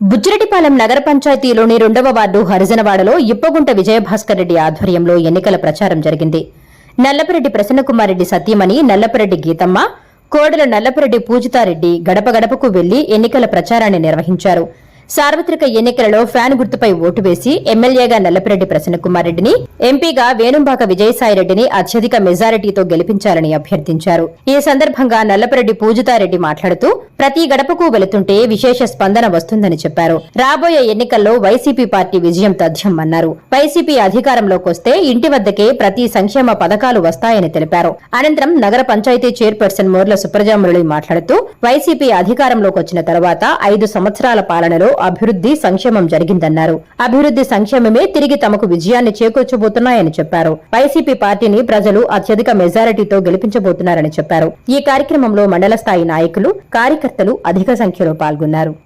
బుచ్చిరెడ్డిపాలెం నగర పంచాయతీలోని రెండవ వార్డు హరిజనవాడలో ఇప్పగుంట విజయభాస్కర్ రెడ్డి ఆధ్వర్యంలో ఎన్నికల ప్రచారం జరిగింది. నల్లపరెడ్డి ప్రసన్నకుమారెడ్డి సత్యమణి నల్లపరెడ్డి గీతమ్మ కోడల నల్లపరెడ్డి పూజితారెడ్డి గడప గడపకు వెళ్ళి ఎన్నికల ప్రచారాన్ని నిర్వహించారు. సార్వత్రిక ఎన్నికలలో ఫ్యాన్ గుర్తుపై ఓటు వేసి ఎమ్మెల్యేగా నల్లపిరెడ్డి ప్రసన్నకుమార్ రెడ్డిని ఎంపీగా వేణుంబాక విజయసాయిరెడ్డిని అత్యధిక మెజారిటీతో గెలిపించాలని అభ్యర్థించారు. ఈ సందర్భంగా నల్లపిరెడ్డి పూజితారెడ్డి మాట్లాడుతూ ప్రతి గడపకు వెళుతుంటే విశేష స్పందన వస్తుందని చెప్పారు. రాబోయే ఎన్నికల్లో వైసీపీ పార్టీ విజయం తథ్యం అన్నారు వైసీపీ అధికారంలోకొస్తే ఇంటి వద్దకే ప్రతి సంక్షేమ పథకాలు వస్తాయని తెలిపారు. అనంతరం నగర పంచాయతీ చైర్పర్సన్ మోర్ల సుప్రజామురళి మాట్లాడుతూ వైసీపీ అధికారంలోకి వచ్చిన తర్వాత ఐదు సంవత్సరాల పాలనలో అభివృద్ధి సంక్షేమం జరిగిందన్నారు. అభివృద్ధి సంక్షేమమే తిరిగి తమకు విజయాన్ని చేకూర్చబోతున్నాయని చెప్పారు. వైసీపీ పార్టీని ప్రజలు అత్యధిక మెజారిటీతో గెలిపించబోతున్నారని చెప్పారు. ఈ కార్యక్రమంలో మండల స్థాయి నాయకులు కార్యకర్తలు అధిక సంఖ్యలో పాల్గొన్నారు.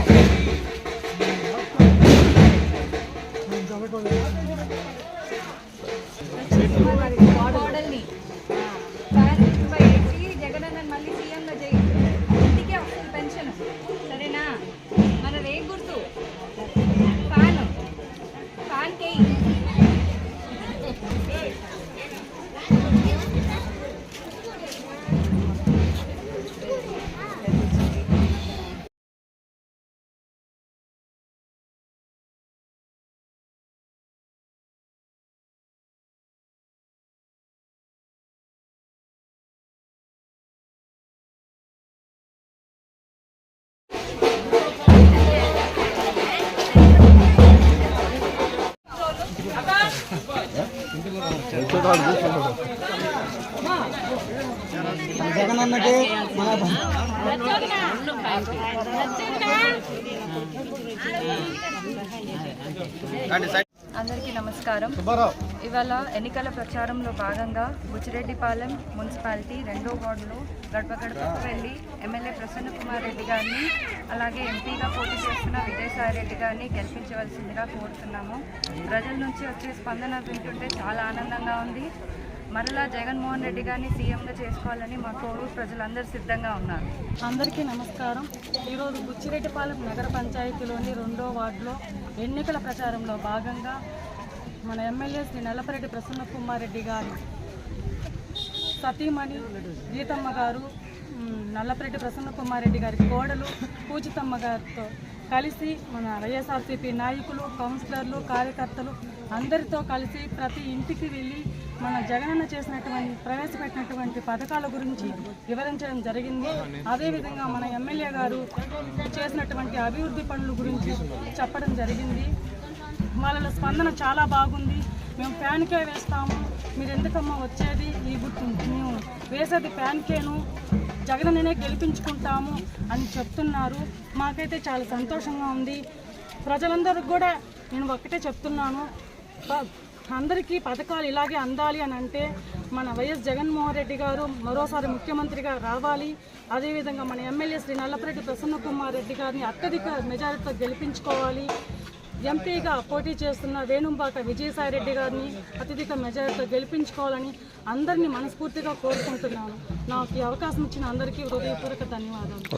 జగనన్నకి మన అందరికీ నమస్కారం. ఇవాళ ఎన్నికల ప్రచారంలో భాగంగా బుచ్చిరెడ్డిపాలెం మున్సిపాలిటీ రెండో వార్డులో గడప గడపకు వెళ్ళి ఎమ్మెల్యే ప్రసన్న కుమార్ రెడ్డి గారిని అలాగే ఎంపీగా పోటీ చేస్తున్న విజయసాయి రెడ్డి గారిని గెలిపించవలసిందిగా కోరుతున్నాము. ప్రజల నుంచి వచ్చే స్పందన వింటుంటే చాలా ఆనందంగా ఉంది. మరలా జగన్మోహన్ రెడ్డి గారిని సీఎంగా చేసుకోవాలని మా కోవూరు ప్రజలందరూ సిద్ధంగా ఉన్నారు. అందరికీ నమస్కారం. ఈరోజు బుచ్చిరెడ్డిపాలెం నగర పంచాయతీలోని రెండో వార్డులో ఎన్నికల ప్రచారంలో భాగంగా మన ఎమ్మెల్యే శ్రీ నల్లపరెడ్డి ప్రసన్న కుమార్ రెడ్డి గారు సతీమణి గీతమ్మ గారు నల్లపరెడ్డి ప్రసన్న కుమార్ రెడ్డి గారి కోడలు పూజితమ్మ గారితో కలిసి మన వైఎస్ఆర్సీపీ నాయకులు కౌన్సిలర్లు కార్యకర్తలు అందరితో కలిసి ప్రతి ఇంటికి వెళ్ళి మన జగనన్న చేసినటువంటి ప్రవేశపెట్టినటువంటి పథకాల గురించి వివరించడం జరిగింది. అదేవిధంగా మన ఎమ్మెల్యే గారు చేసినటువంటి అభివృద్ధి పనుల గురించి చెప్పడం జరిగింది. వాళ్ళ స్పందన చాలా బాగుంది. మేము ఫ్యాన్కే వేస్తాము. మీరు ఎందుకమ్మా వచ్చేది? ఈ గుర్తు మేము వేసేది ఫ్యాన్కేను జగనన్ననే గెలిపించుకుంటాము అని చెప్తున్నారు. మాకైతే చాలా సంతోషంగా ఉంది. ప్రజలందరికీ కూడా నేను ఒక్కటే చెప్తున్నాను. అందరికీ పథకాలు ఇలాగే అందాలి అని అంటే మన వైఎస్ జగన్మోహన్ రెడ్డి గారు మరోసారి ముఖ్యమంత్రిగా రావాలి. అదేవిధంగా మన ఎమ్మెల్యే శ్రీ నల్లపరెడ్డి ప్రసన్న కుమార్ రెడ్డి గారిని అత్యధిక మెజారిటీతో గెలిపించుకోవాలి. ఎంపీగా పోటీ చేస్తున్న వేణుంబాక విజయసాయి రెడ్డి గారిని అత్యధిక మెజారిటీతో గెలిపించుకోవాలని అందరినీ మనస్ఫూర్తిగా కోరుకుంటున్నాను. నాకు ఈ అవకాశం ఇచ్చిన అందరికీ హృదయపూర్వక ధన్యవాదాలు.